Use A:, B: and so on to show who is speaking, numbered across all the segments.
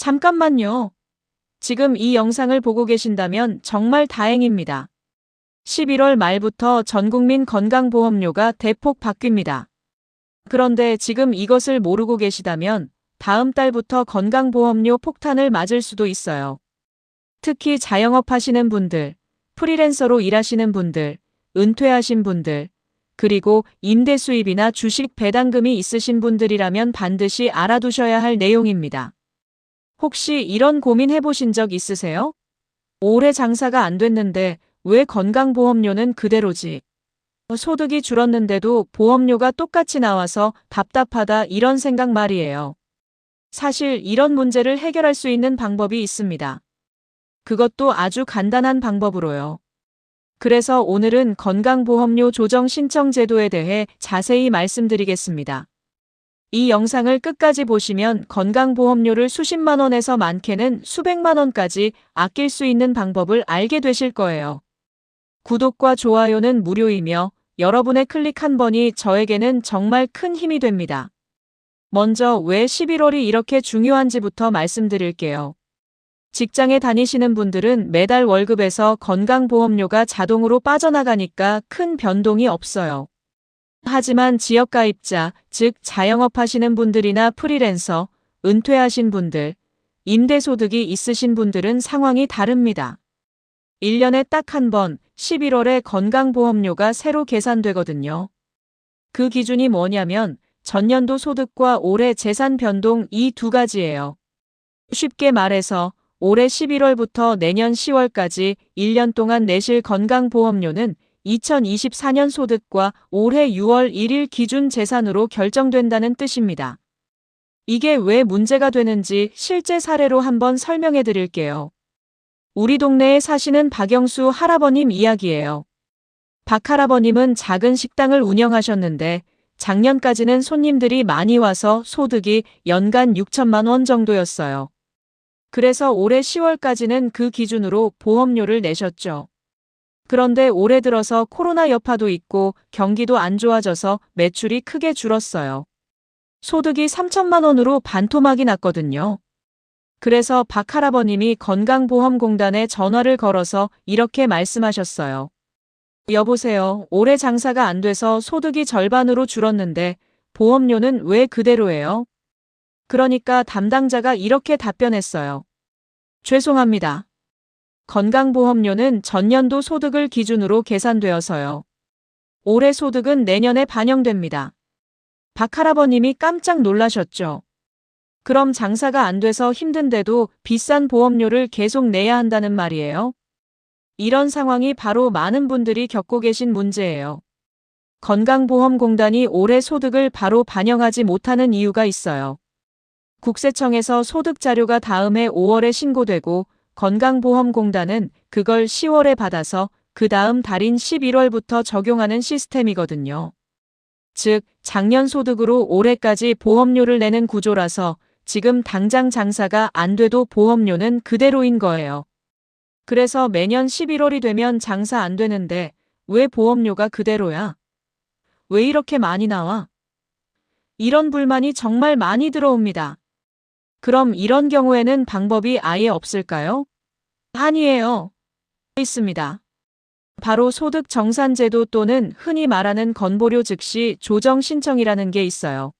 A: 잠깐만요. 지금 이 영상을 보고 계신다면 정말 다행입니다. 11월 말부터 전국민 건강보험료가 대폭 바뀝니다. 그런데 지금 이것을 모르고 계시다면 다음 달부터 건강보험료 폭탄을 맞을 수도 있어요. 특히 자영업 하시는 분들, 프리랜서로 일하시는 분들, 은퇴하신 분들, 그리고 임대 수입이나 주식 배당금이 있으신 분들이라면 반드시 알아두셔야 할 내용입니다. 혹시 이런 고민 해보신 적 있으세요? 올해 장사가 안 됐는데 왜 건강보험료는 그대로지? 소득이 줄었는데도 보험료가 똑같이 나와서 답답하다 이런 생각 말이에요. 사실 이런 문제를 해결할 수 있는 방법이 있습니다. 그것도 아주 간단한 방법으로요. 그래서 오늘은 건강보험료 조정 신청 제도에 대해 자세히 말씀드리겠습니다. 이 영상을 끝까지 보시면 건강보험료를 수십만 원에서 많게는 수백만 원까지 아낄 수 있는 방법을 알게 되실 거예요. 구독과 좋아요는 무료이며 여러분의 클릭 한 번이 저에게는 정말 큰 힘이 됩니다. 먼저 왜 11월이 이렇게 중요한지부터 말씀드릴게요. 직장에 다니시는 분들은 매달 월급에서 건강보험료가 자동으로 빠져나가니까 큰 변동이 없어요. 하지만 지역가입자, 즉 자영업 하시는 분들이나 프리랜서, 은퇴하신 분들, 임대소득이 있으신 분들은 상황이 다릅니다. 1년에 딱 한 번 11월에 건강보험료가 새로 계산되거든요. 그 기준이 뭐냐면 전년도 소득과 올해 재산 변동 이 두 가지예요. 쉽게 말해서 올해 11월부터 내년 10월까지 1년 동안 내실 건강보험료는 2024년 소득과 올해 6월 1일 기준 재산으로 결정된다는 뜻입니다. 이게 왜 문제가 되는지 실제 사례로 한번 설명해 드릴게요. 우리 동네에 사시는 박영수 할아버님 이야기예요. 박 할아버님은 작은 식당을 운영하셨는데 작년까지는 손님들이 많이 와서 소득이 연간 6천만 원 정도였어요. 그래서 올해 10월까지는 그 기준으로 보험료를 내셨죠. 그런데 올해 들어서 코로나 여파도 있고 경기도 안 좋아져서 매출이 크게 줄었어요. 소득이 3천만 원으로 반토막이 났거든요. 그래서 박 할아버님이 건강보험공단에 전화를 걸어서 이렇게 말씀하셨어요. 여보세요. 올해 장사가 안 돼서 소득이 절반으로 줄었는데 보험료는 왜 그대로예요? 그러니까 담당자가 이렇게 답변했어요. 죄송합니다. 건강보험료는 전년도 소득을 기준으로 계산되어서요. 올해 소득은 내년에 반영됩니다. 박 할아버님이 깜짝 놀라셨죠. 그럼 장사가 안 돼서 힘든데도 비싼 보험료를 계속 내야 한다는 말이에요? 이런 상황이 바로 많은 분들이 겪고 계신 문제예요. 건강보험공단이 올해 소득을 바로 반영하지 못하는 이유가 있어요. 국세청에서 소득 자료가 다음해 5월에 신고되고 건강보험공단은 그걸 10월에 받아서 그 다음 달인 11월부터 적용하는 시스템이거든요. 즉, 작년 소득으로 올해까지 보험료를 내는 구조라서 지금 당장 장사가 안 돼도 보험료는 그대로인 거예요. 그래서 매년 11월이 되면 장사 안 되는데 왜 보험료가 그대로야? 왜 이렇게 많이 나와? 이런 불만이 정말 많이 들어옵니다. 그럼 이런 경우에는 방법이 아예 없을까요? 아니에요. 있습니다. 바로 소득 정산 제도 또는 흔히 말하는 건보료 즉시 조정 신청이라는 게 있어요.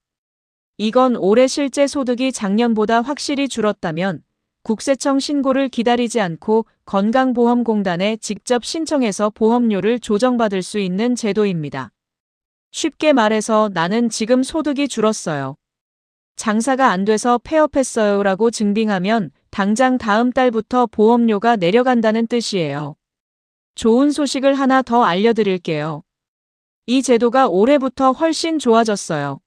A: 이건 올해 실제 소득이 작년보다 확실히 줄었다면 국세청 신고를 기다리지 않고 건강보험공단에 직접 신청해서 보험료를 조정받을 수 있는 제도입니다. 쉽게 말해서 나는 지금 소득이 줄었어요. 장사가 안 돼서 폐업했어요 라고 증빙하면 당장 다음 달부터 보험료가 내려간다는 뜻이에요. 좋은 소식을 하나 더 알려드릴게요. 이 제도가 올해부터 훨씬 좋아졌어요.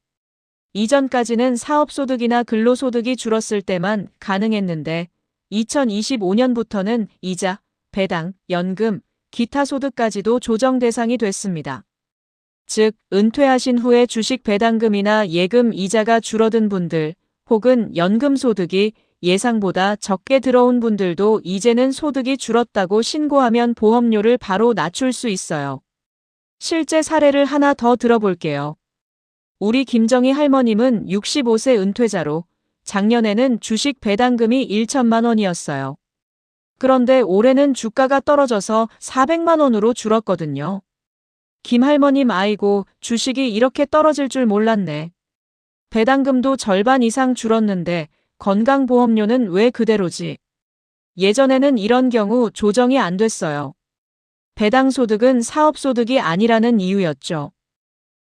A: 이전까지는 사업소득이나 근로소득이 줄었을 때만 가능했는데 2025년부터는 이자, 배당, 연금, 기타 소득까지도 조정 대상이 됐습니다. 즉, 은퇴하신 후에 주식 배당금이나 예금 이자가 줄어든 분들 혹은 연금 소득이 예상보다 적게 들어온 분들도 이제는 소득이 줄었다고 신고하면 보험료를 바로 낮출 수 있어요. 실제 사례를 하나 더 들어볼게요. 우리 김정희 할머님은 65세 은퇴자로 작년에는 주식 배당금이 1천만 원이었어요. 그런데 올해는 주가가 떨어져서 400만 원으로 줄었거든요. 김 할머님 아이고 주식이 이렇게 떨어질 줄 몰랐네. 배당금도 절반 이상 줄었는데 건강보험료는 왜 그대로지? 예전에는 이런 경우 조정이 안 됐어요. 배당소득은 사업소득이 아니라는 이유였죠.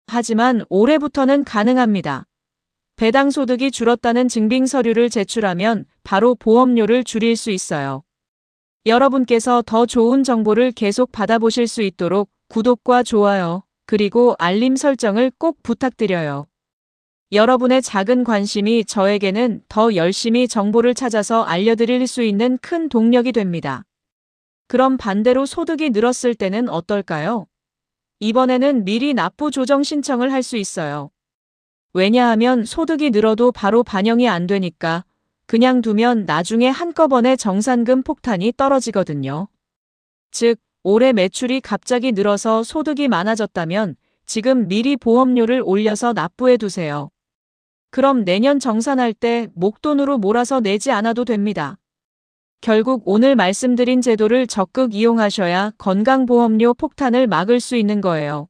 A: 하지만 올해부터는 가능합니다. 배당소득이 줄었다는 증빙 서류를 제출하면 바로 보험료를 줄일 수 있어요. 여러분께서 더 좋은 정보를 계속 받아보실 수 있도록 구독과 좋아요, 그리고 알림 설정을 꼭 부탁드려요. 여러분의 작은 관심이 저에게는 더 열심히 정보를 찾아서 알려드릴 수 있는 큰 동력이 됩니다. 그럼 반대로 소득이 늘었을 때는 어떨까요? 이번에는 미리 납부 조정 신청을 할 수 있어요. 왜냐하면 소득이 늘어도 바로 반영이 안 되니까 그냥 두면 나중에 한꺼번에 정산금 폭탄이 떨어지거든요. 즉, 올해 매출이 갑자기 늘어서 소득이 많아졌다면 지금 미리 보험료를 올려서 납부해 두세요. 그럼 내년 정산할 때 목돈으로 몰아서 내지 않아도 됩니다. 결국 오늘 말씀드린 제도를 적극 이용하셔야 건강보험료 폭탄을 막을 수 있는 거예요.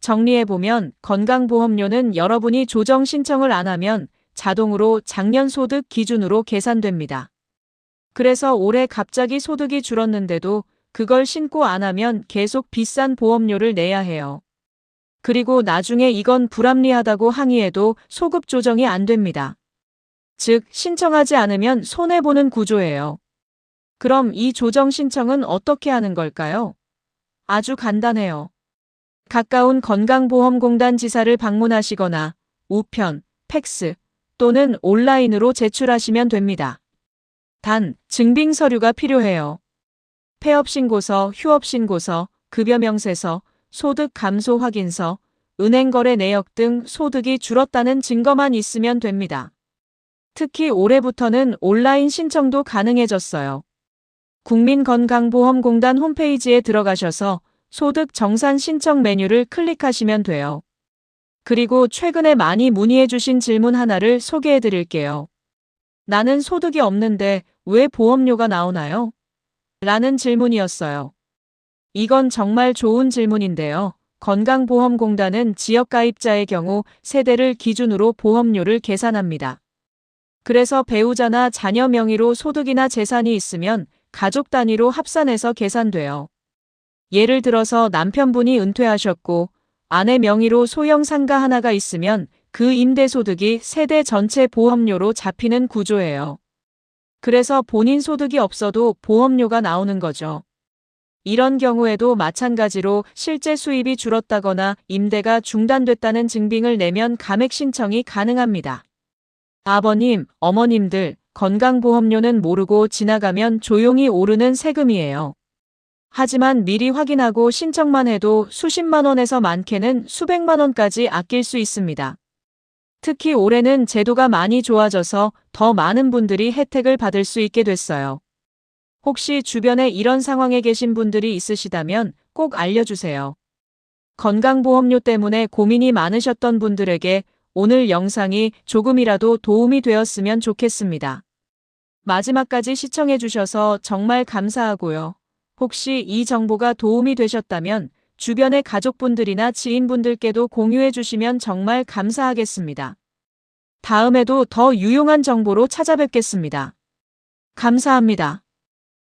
A: 정리해보면 건강보험료는 여러분이 조정 신청을 안 하면 자동으로 작년 소득 기준으로 계산됩니다. 그래서 올해 갑자기 소득이 줄었는데도 그걸 신고 안 하면 계속 비싼 보험료를 내야 해요. 그리고 나중에 이건 불합리하다고 항의해도 소급 조정이 안 됩니다. 즉, 신청하지 않으면 손해보는 구조예요. 그럼 이 조정 신청은 어떻게 하는 걸까요? 아주 간단해요. 가까운 건강보험공단 지사를 방문하시거나 우편, 팩스 또는 온라인으로 제출하시면 됩니다. 단, 증빙 서류가 필요해요. 폐업신고서, 휴업신고서, 급여명세서, 소득 감소 확인서, 은행 거래 내역 등 소득이 줄었다는 증거만 있으면 됩니다. 특히 올해부터는 온라인 신청도 가능해졌어요. 국민건강보험공단 홈페이지에 들어가셔서 소득 정산 신청 메뉴를 클릭하시면 돼요. 그리고 최근에 많이 문의해 주신 질문 하나를 소개해 드릴게요. 나는 소득이 없는데 왜 보험료가 나오나요? 라는 질문이었어요. 이건 정말 좋은 질문인데요. 건강보험공단은 지역가입자의 경우 세대를 기준으로 보험료를 계산합니다. 그래서 배우자나 자녀 명의로 소득이나 재산이 있으면 가족 단위로 합산해서 계산돼요. 예를 들어서 남편분이 은퇴하셨고 아내 명의로 소형 상가 하나가 있으면 그 임대소득이 세대 전체 보험료로 잡히는 구조예요. 그래서 본인 소득이 없어도 보험료가 나오는 거죠. 이런 경우에도 마찬가지로 실제 수입이 줄었다거나 임대가 중단됐다는 증빙을 내면 감액 신청이 가능합니다. 아버님, 어머님들, 건강보험료는 모르고 지나가면 조용히 오르는 세금이에요. 하지만 미리 확인하고 신청만 해도 수십만 원에서 많게는 수백만 원까지 아낄 수 있습니다. 특히 올해는 제도가 많이 좋아져서 더 많은 분들이 혜택을 받을 수 있게 됐어요. 혹시 주변에 이런 상황에 계신 분들이 있으시다면 꼭 알려주세요. 건강보험료 때문에 고민이 많으셨던 분들에게 오늘 영상이 조금이라도 도움이 되었으면 좋겠습니다. 마지막까지 시청해주셔서 정말 감사하고요. 혹시 이 정보가 도움이 되셨다면 주변의 가족분들이나 지인분들께도 공유해 주시면 정말 감사하겠습니다. 다음에도 더 유용한 정보로 찾아뵙겠습니다. 감사합니다.